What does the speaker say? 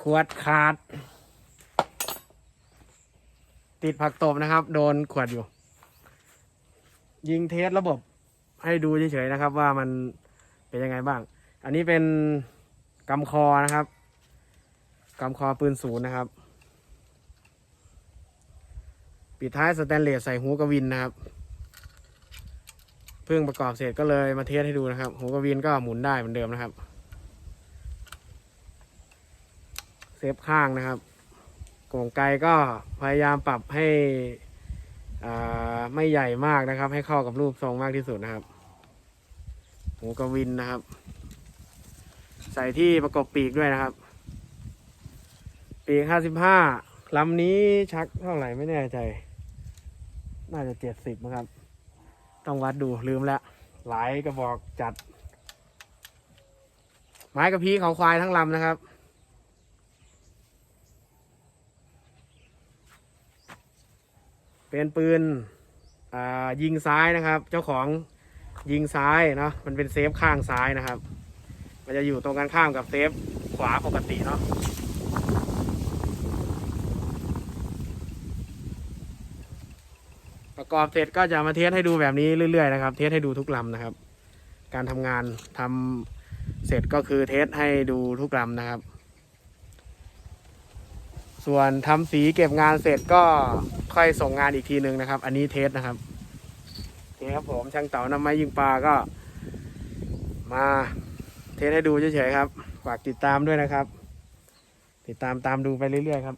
ขวดขาด ติดผักตบนะครับ โดนขวดอยู่ ยิงเทสระบบให้ดูเฉยๆนะครับ ว่ามันเป็นยังไงบ้าง อันนี้เป็นกำคอนะครับกำคอปืนศูนย์นะครับ ปิดท้ายสแตนเลสใส่หูกระวินนะครับเพิ่งประกอบเสร็จก็เลยมาเทสให้ดูนะครับ หูกระวินก็หมุนได้เหมือนเดิมนะครับ เซฟข้างนะครับโก่องไกลก็พยายามปรับให้อ่าไม่ใหญ่มากนะครับ ให้เข้ากับรูปทรงมากที่สุดนะครับหูกระวินนะครับ ใส่ที่ประกบปีกด้วยนะครับ ปีกห้าสิบห้าลำนี้ชักเท่าไหร่ไม่แน่ใจ น่าจะเจ็ดสิบนะครับ ต้องวัดดูลืมแล้วหลายกระบอกจัด ไม้กระพี้เขาควายทั้งลำนะครับ เป็นปืนยิงซ้ายนะครับ เจ้าของยิงซ้ายเนาะมันเป็นเซฟข้างซ้ายนะครับ มันจะอยู่ตรงกันข้ามกับเซฟขวาปกติเนาะประกอบเสร็จก็จะมาเทสให้ดูแบบนี้เรื่อยๆนะครับ เทสให้ดูทุกลำนะครับ การทำงานทำเสร็จก็คือเทสให้ดูทุกลำนะครับ ส่วนทำสีเก็บงานเสร็จก็ค่อยส่งงานอีกทีหนึ่งนะครับ อันนี้เทสนะครับโอเคครับผมช่างเต่านำไม้ยิงปลาก็ มาเทสให้ดูเฉยๆครับฝากติดตามด้วยนะครับ ติดตามตามดูไปเรื่อยๆครับ